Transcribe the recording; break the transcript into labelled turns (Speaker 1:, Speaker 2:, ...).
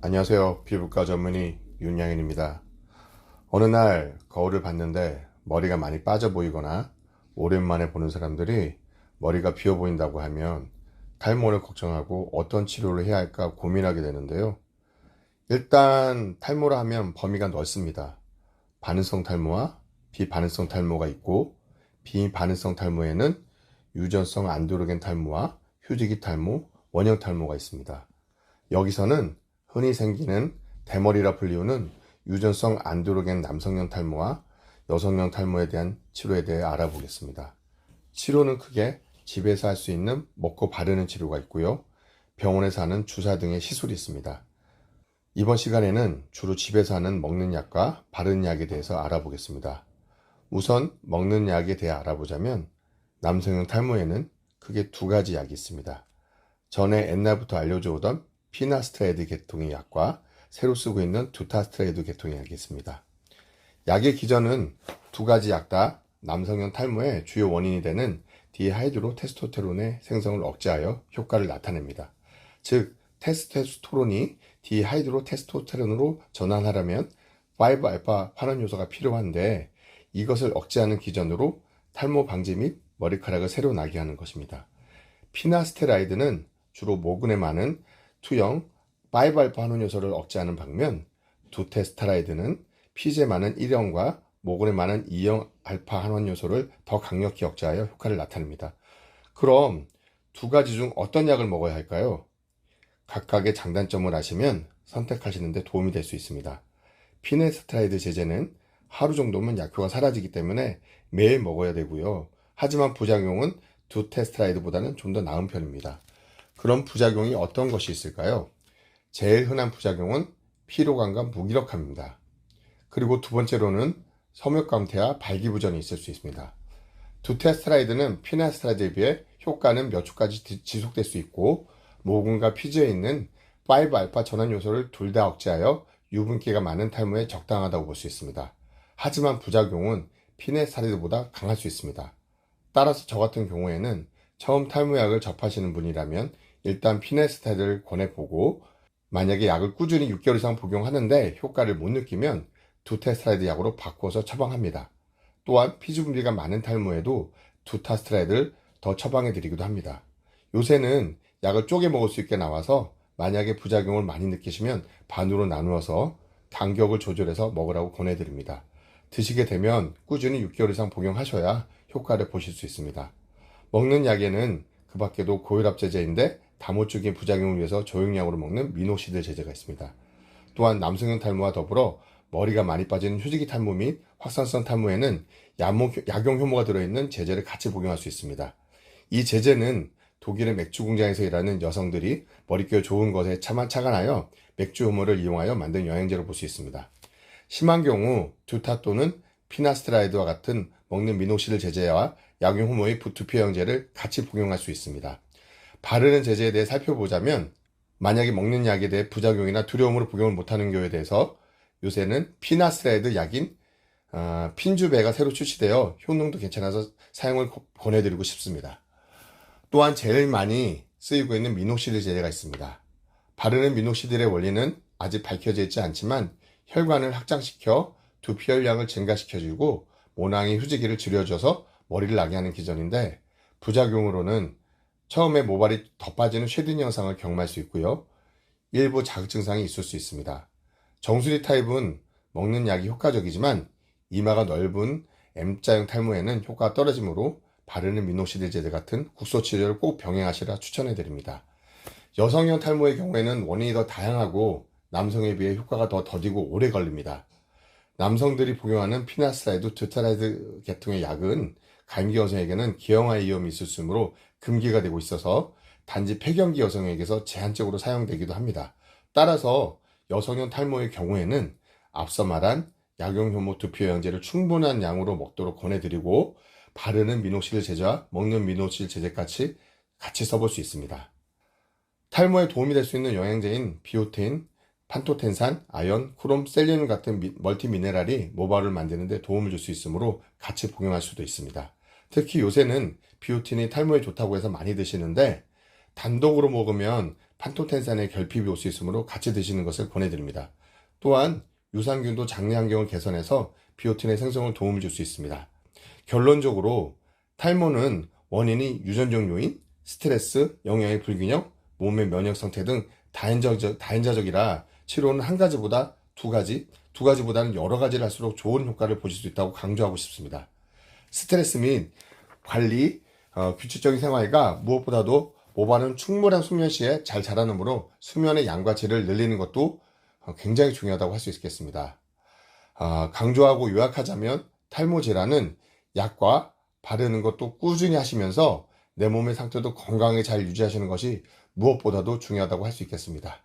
Speaker 1: 안녕하세요. 피부과 전문의 윤양현입니다. 어느 날 거울을 봤는데 머리가 많이 빠져 보이거나 오랜만에 보는 사람들이 머리가 비어 보인다고 하면 탈모를 걱정하고 어떤 치료를 해야 할까 고민하게 되는데요. 일단 탈모라 하면 범위가 넓습니다. 반응성 탈모와 비반응성 탈모가 있고 비반응성 탈모에는 유전성 안드로겐 탈모와 휴지기 탈모, 원형 탈모가 있습니다. 여기서는 흔히 생기는 대머리라 불리우는 유전성 안드로겐 남성형 탈모와 여성형 탈모에 대한 치료에 대해 알아보겠습니다. 치료는 크게 집에서 할 수 있는 먹고 바르는 치료가 있고요. 병원에서 하는 주사 등의 시술이 있습니다. 이번 시간에는 주로 집에서 하는 먹는 약과 바르는 약에 대해서 알아보겠습니다. 우선 먹는 약에 대해 알아보자면 남성형 탈모에는 크게 두 가지 약이 있습니다. 전에 옛날부터 알려져 오던 피나스트레이드 계통의 약과 새로 쓰고 있는 두타스트레이드 계통의 약이 있습니다. 약의 기전은 두 가지 약 다 남성형 탈모의 주요 원인이 되는 디하이드로 테스토테론의 생성을 억제하여 효과를 나타냅니다. 즉, 테스토스테론이 디하이드로 테스토테론으로 전환하려면 5알파 환원 요소가 필요한데 이것을 억제하는 기전으로 탈모 방지 및 머리카락을 새로 나게 하는 것입니다. 피나스테라이드는 주로 모근에 많은 투영 5알파 환원 요소를 억제하는 방면 두테스타라이드는 피지에 많은 1형과 모근에 많은 2형 알파 환원 요소를 더 강력히 억제하여 효과를 나타냅니다. 그럼 두 가지 중 어떤 약을 먹어야 할까요? 각각의 장단점을 아시면 선택하시는데 도움이 될 수 있습니다. 피네스트라이드 제제는 하루 정도면 약효가 사라지기 때문에 매일 먹어야 되고요. 하지만 부작용은 두 테스트라이드보다는 좀 더 나은 편입니다. 그럼 부작용이 어떤 것이 있을까요? 제일 흔한 부작용은 피로감과 무기력함입니다. 그리고 두 번째로는 섬유감퇴와 발기부전이 있을 수 있습니다. 두테스트라이드는 피나스트라이드에 비해 효과는 몇 주까지 지속될 수 있고 모근과 피지에 있는 5알파 전환 요소를 둘 다 억제하여 유분기가 많은 탈모에 적당하다고 볼 수 있습니다. 하지만 부작용은 피네스타리드보다 강할 수 있습니다. 따라서 저 같은 경우에는 처음 탈모약을 접하시는 분이라면 일단 피네스타이드를 권해보고 만약에 약을 꾸준히 6개월 이상 복용하는데 효과를 못 느끼면 두테스트라이드 약으로 바꿔서 처방합니다. 또한 피지 분비가 많은 탈모에도 두타스트라이드를 더 처방해 드리기도 합니다. 요새는 약을 쪼개 먹을 수 있게 나와서 만약에 부작용을 많이 느끼시면 반으로 나누어서 간격을 조절해서 먹으라고 권해드립니다. 드시게 되면 꾸준히 6개월 이상 복용하셔야 효과를 보실 수 있습니다. 먹는 약에는 그 밖에도 고혈압 제제인데 다모적인 부작용을 위해서 조용량으로 먹는 미노시드 제제가 있습니다. 또한 남성형 탈모와 더불어 머리가 많이 빠지는 휴지기 탈모 및 확산성 탈모에는 약용 효모가 들어있는 제제를 같이 복용할 수 있습니다. 이 제제는 독일의 맥주 공장에서 일하는 여성들이 머릿결 좋은 것에 차만 착안하여 맥주 효모를 이용하여 만든 영양제로 볼 수 있습니다. 심한 경우 두타 또는 피나스트라이드와 같은 먹는 미노시드 제제와 약용 효모의 두피 영양제를 같이 복용할 수 있습니다. 바르는 제제에 대해 살펴보자면 만약에 먹는 약에 대해 부작용이나 두려움으로 복용을 못하는 경우에 대해서 요새는 피나스트라이드 약인 어, 핀주베가 새로 출시되어 효능도 괜찮아서 사용을 권해드리고 싶습니다. 또한 제일 많이 쓰이고 있는 미노시드 제제가 있습니다. 바르는 미노시드의 원리는 아직 밝혀져 있지 않지만 혈관을 확장시켜 두피 혈량을 증가시켜주고 모낭의 휴지기를 줄여줘서 머리를 나게 하는 기전인데 부작용으로는 처음에 모발이 더 빠지는 쉐딩 현상을 경험할 수 있고요. 일부 자극 증상이 있을 수 있습니다. 정수리 타입은 먹는 약이 효과적이지만 이마가 넓은 M자형 탈모에는 효과가 떨어지므로 바르는 미노시드 제제 같은 국소 치료를 꼭 병행하시라 추천해 드립니다. 여성형 탈모의 경우에는 원인이 더 다양하고 남성에 비해 효과가 더 더디고 오래 걸립니다. 남성들이 복용하는 피나스라이드, 두타라이드 계통의 약은 감기 여성에게는 기형아의 위험이 있을 수 있으므로 금기가 되고 있어서 단지 폐경기 여성에게서 제한적으로 사용되기도 합니다. 따라서 여성형 탈모의 경우에는 앞서 말한 약용 효모 두피 영양제를 충분한 양으로 먹도록 권해드리고 바르는 미노실 제제와 먹는 미노실 제제까지 같이 써볼 수 있습니다. 탈모에 도움이 될 수 있는 영양제인 비오틴, 판토텐산, 아연, 크롬, 셀리늄 같은 미, 멀티미네랄이 모발을 만드는 데 도움을 줄 수 있으므로 같이 복용할 수도 있습니다. 특히 요새는 비오틴이 탈모에 좋다고 해서 많이 드시는데 단독으로 먹으면 판토텐산의 결핍이 올 수 있으므로 같이 드시는 것을 권해드립니다. 또한 유산균도 장내 환경을 개선해서 비오틴의 생성을 도움을 줄 수 있습니다. 결론적으로 탈모는 원인이 유전적 요인, 스트레스, 영양의 불균형, 몸의 면역 상태 등 다인자적, 다인자적이라 치료는 한 가지보다 두 가지, 두 가지보다는 여러 가지를 할수록 좋은 효과를 보실 수 있다고 강조하고 싶습니다. 스트레스 및 관리, 어, 규칙적인 생활과 무엇보다도 모발은 충분한 수면 시에 잘 자라는므로 수면의 양과 질을 늘리는 것도 어, 굉장히 중요하다고 할 수 있겠습니다. 아, 강조하고 요약하자면 탈모 질환은 약과 바르는 것도 꾸준히 하시면서 내 몸의 상태도 건강하게 잘 유지하시는 것이 무엇보다도 중요하다고 할 수 있겠습니다.